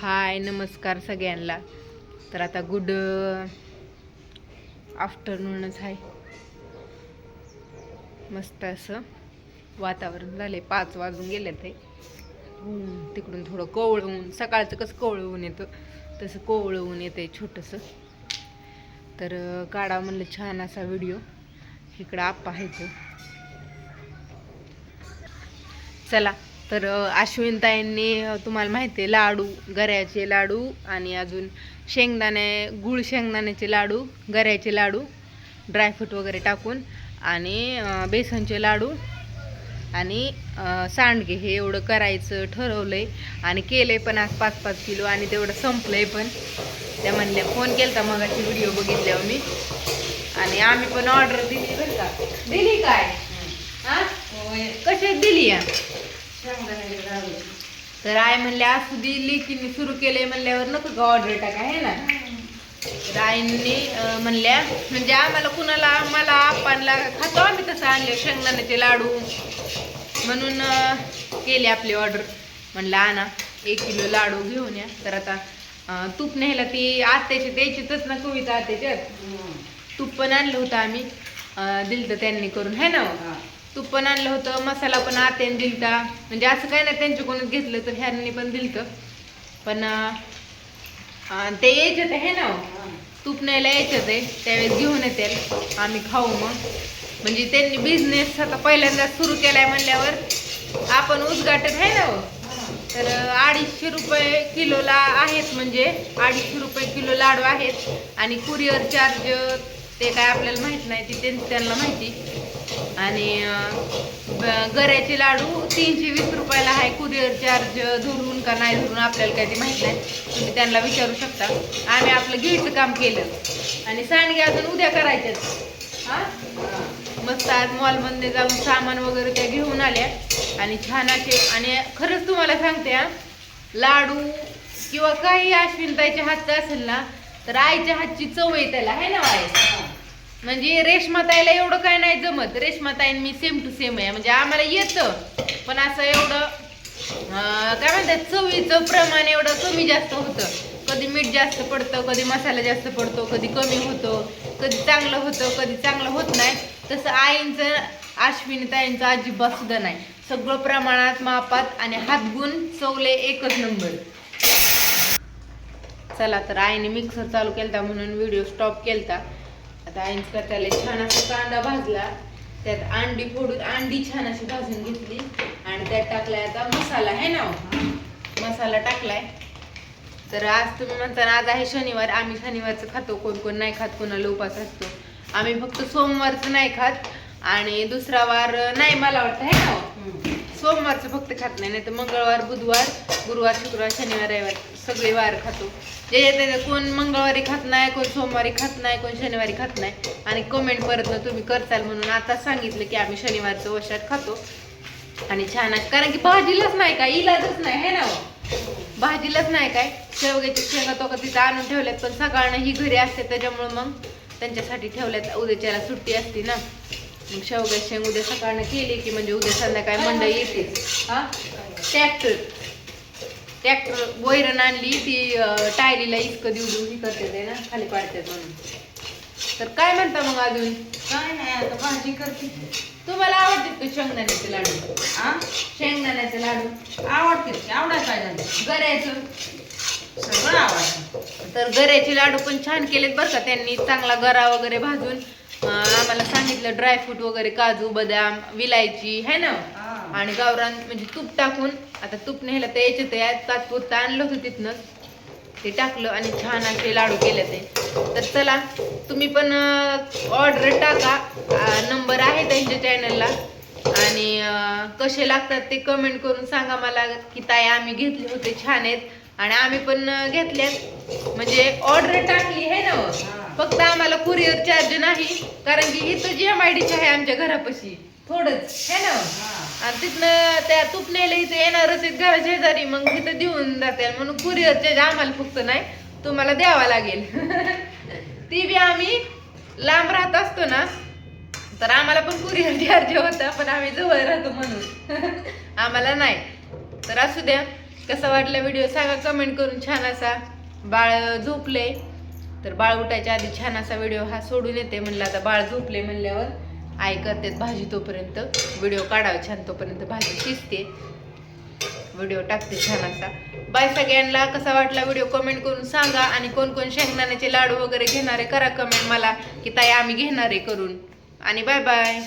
हाय नमस्कार सगळ्यांना. तर आता गुड आफ्टरनूनच uh, आहे. मस्त असं वातावरण झाले पाच वाजून गेले ते ऊन तिकडून थोडं कोवळं ऊन. सकाळचं कसं कोवळं ऊन येतं तसं कोवळं ऊन येतं आहे छोटंसं. तर uh, काढा म्हणलं छान असा व्हिडिओ इकडं आप्पा आहे चला. तर अश्विनताईंनी तुम्हाला माहिती आहे लाडू गऱ्याचे लाडू आणि अजून शेंगदाणे गुळ शेंगदाण्याचे लाडू गऱ्याचे लाडू ड्रायफ्रूट वगैरे टाकून आणि बेसनचे लाडू आणि सांडगे. हे एवढं करायचं ठरवलंय आणि केलं आहे पण आज पाच पाच किलो आणि तेवढं संपलंय पण. त्या म्हणल्या फोन केला तर मग अशी व्हिडिओ बघितल्यावर मी आणि आम्ही पण ऑर्डर दिली बरं का. दिली काय? हा? कशी दिली या? तर आय म्हणले असू दे लेकीने सुरू केलंय म्हणल्यावर नको का ऑर्डर टाका आहे ना? तर आईंनी म्हणल्या म्हणजे आम्हाला कुणाला मला आपणला खातो आम्ही तसं आणले शेंगदाण्याचे लाडू. म्हणून केली आपली ऑर्डर म्हणलं आणा एक किलो लाडू घेऊन या. तर आता तूप न्यायला ती आत्याची द्यायचीच ना कविता आत्याच्यात? तूप पण आणलं होतं आम्ही. अं, दिलतं त्यांनी करून है ना? हो? तूप पण आणलं होतं मसाला पण आत्याने दिलता. म्हणजे असं काही नाही त्यांच्याकडूनच घेतलं तर ह्यांनी पण दिलतं. पण ते यायचे ते हे ना तूप न्यायला यायचं ते त्यावेळेस घेऊन येते आम्ही खाऊ मग. म्हणजे त्यांनी बिझनेस आता पहिल्यांदा सुरू केलाय म्हणल्यावर आपण उद्घाटन आहे ना हो? तर अडीचशे रुपये किलोला आहेत म्हणजे अडीचशे रुपये किलो लाडू आहेत. आणि कुरिअर चार्ज ते काय आपल्याला माहीत नाही ते त्यां- त्यांना माहिती. आणि गऱ्याचे लाडू तीनशे वीस रुपयाला आहे. कुरिअर चार्ज धरून का नाही धरून आपल्याला काही ते माहीत नाही. तुम्ही त्यांना विचारू शकता. आम्ही आपलं घ्यायचं काम केलं. आणि सांडगे अजून उद्या करायच्याच हां? मस्त आज मॉलमध्ये जाऊन सामान वगैरे त्या घेऊन आल्या. आणि छान असे आणि खरंच तुम्हाला सांगते हां लाडू किंवा काही अश्विनताईच्या हातचं असेल ना तर आईच्या हातची चव आहे त्याला. आहे ना आई म्हणजे रेशमाताईला एवढं काय नाही जमत. रेशमाताईन मी सेम टू सेम आहे. म्हणजे आम्हाला येतं. पण असं एवढं काय म्हणतात चवीचं प्रमाण एवढं कमी जास्त होतं. कधी मीठ जास्त पडतं कधी मसाला जास्त पडतो कधी कमी होतो कधी चांगलं होतं कधी चांगलं होत नाही. तसं आईंचं अश्विनीताईंचं अजिबात सुद्धा नाही. सगळं प्रमाणात मापात आणि हातगुण चवले एकच नंबर. चला तर आईने मिक्सर चालू केलता म्हणून व्हिडिओ स्टॉप केलता. आता आईच त्याला छान असा कांदा भाजला. त्यात अंडी फोडून अंडी छान अशी भाजून घेतली. आणि त्यात टाकलाय आता मसाला आहे ना हो? मसाला टाकलाय. तर आज तुम्ही म्हणता आज आहे शनिवार आम्ही शनिवारचं खातो. कोण कोण नाही खात कोणाला उपास असतो. आम्ही फक्त सोमवारचं नाही खात आणि दुसरा वार नाही मला वाटतं आहे ना हो? सोमवारचं फक्त खात नाही नाहीतर मंगळवार बुधवार गुरुवार शुक्रवार शनिवार रविवार सगळे वार खातो. जे येते कोण मंगळवारी खात नाही कोण सोमवारी खात नाही कोण शनिवारी खात नाही. आणि कमेंट परत ना तुम्ही करताल म्हणून आता सांगितलं की आम्ही शनिवारचं वशात खातो. आणि छान आहे कारण की भाजीलाच नाही काय इलाजच नाही है ना हो? भाजीलाच नाही काय. शेवग्याची शेंगा तो का तिथं आणून ठेवल्यात पण सकाळनं ही घरी असते त्याच्यामुळं मग त्यांच्यासाठी ठेवल्यात. उद्याच्याला सुट्टी असते ना. मग शेवग्याची शेंग उद्या सकाळनं केली की म्हणजे उद्या संध्याकाळी मंडई येते. हा? ट्रॅक्टर. ट्रॅक्टर वैरण आणली ती टायरीला इतकं देऊ देऊ ही करते ते ना खाली पाडतात म्हणून. तर काय म्हणता मग अजून? काय नाही आता भाजी करते. तुम्हाला आवडतात का शेंगदाण्याचे लाडू? आ? शेंगदाण्याचे लाडू. आवडते आवडाय पाहिजे. गऱ्याचं. सगळं आवडतं. तर गऱ्याचे लाडू पण छान केलेत बरं का त्यांनी चांगला गरा वगैरे भाजून. आम्हाला सांगितलं ड्रायफ्रूट वगैरे काजू बदाम विलायची है ना. आणि गावरान म्हणजे तूप टाकून आता तूप न्यायला तर यायचं ते तात्पुरतं आणलं होतं तिथनंच ते टाकलं आणि छान असे लाडू केले ते. तर चला तुम्ही पण ऑर्डर टाका. नंबर आहे त्यांच्या चॅनलला आणि कसे लागतात ते कमेंट करून सांगा मला की ताई आम्ही घेतले होते छान आहेत. आणि आम्ही पण घेतल्यात. म्हणजे ऑर्डर टाकली. फक्त आम्हाला कुरिअर चार्ज नाही कारण की इथं जी एम आय डीची आहे आमच्या घरापाशी. थोडंच है ना. आणि तिथनं त्या तूप न्यायला इथे येणारच आहेत घरा शेजारी मग तिथं देऊन जाते म्हणून कुरिअर चार्ज आम्हाला फक्त नाही तुम्हाला द्यावा लागेल. ती बी आम्ही लांब राहत असतो ना तर आम्हाला पण कुरिअर चार्ज होता पण आम्ही जवळ राहतो म्हणून. आम्हाला नाही. तर असू द्या कसा वाटला व्हिडिओ सांगा कमेंट करून छान असा बाळ झोपले. तर बाळ उठायच्या आधी छान असा व्हिडिओ हा सोडून येते. म्हणलं आता बाळ झोपले म्हणल्यावर आई करतेत भाजी तोपर्यंत. व्हिडिओ काढावा छान तोपर्यंत भाजी शिजते. व्हिडिओ टाकते छान असा. बाय सगळ्यांना कसा वाटला व्हिडिओ कमेंट करून सांगा. आणि कोण कोण शेंगदाण्याचे लाडू वगैरे घेणारे करा कमेंट मला की ताई आम्ही घेणारे करून. आणि बाय बाय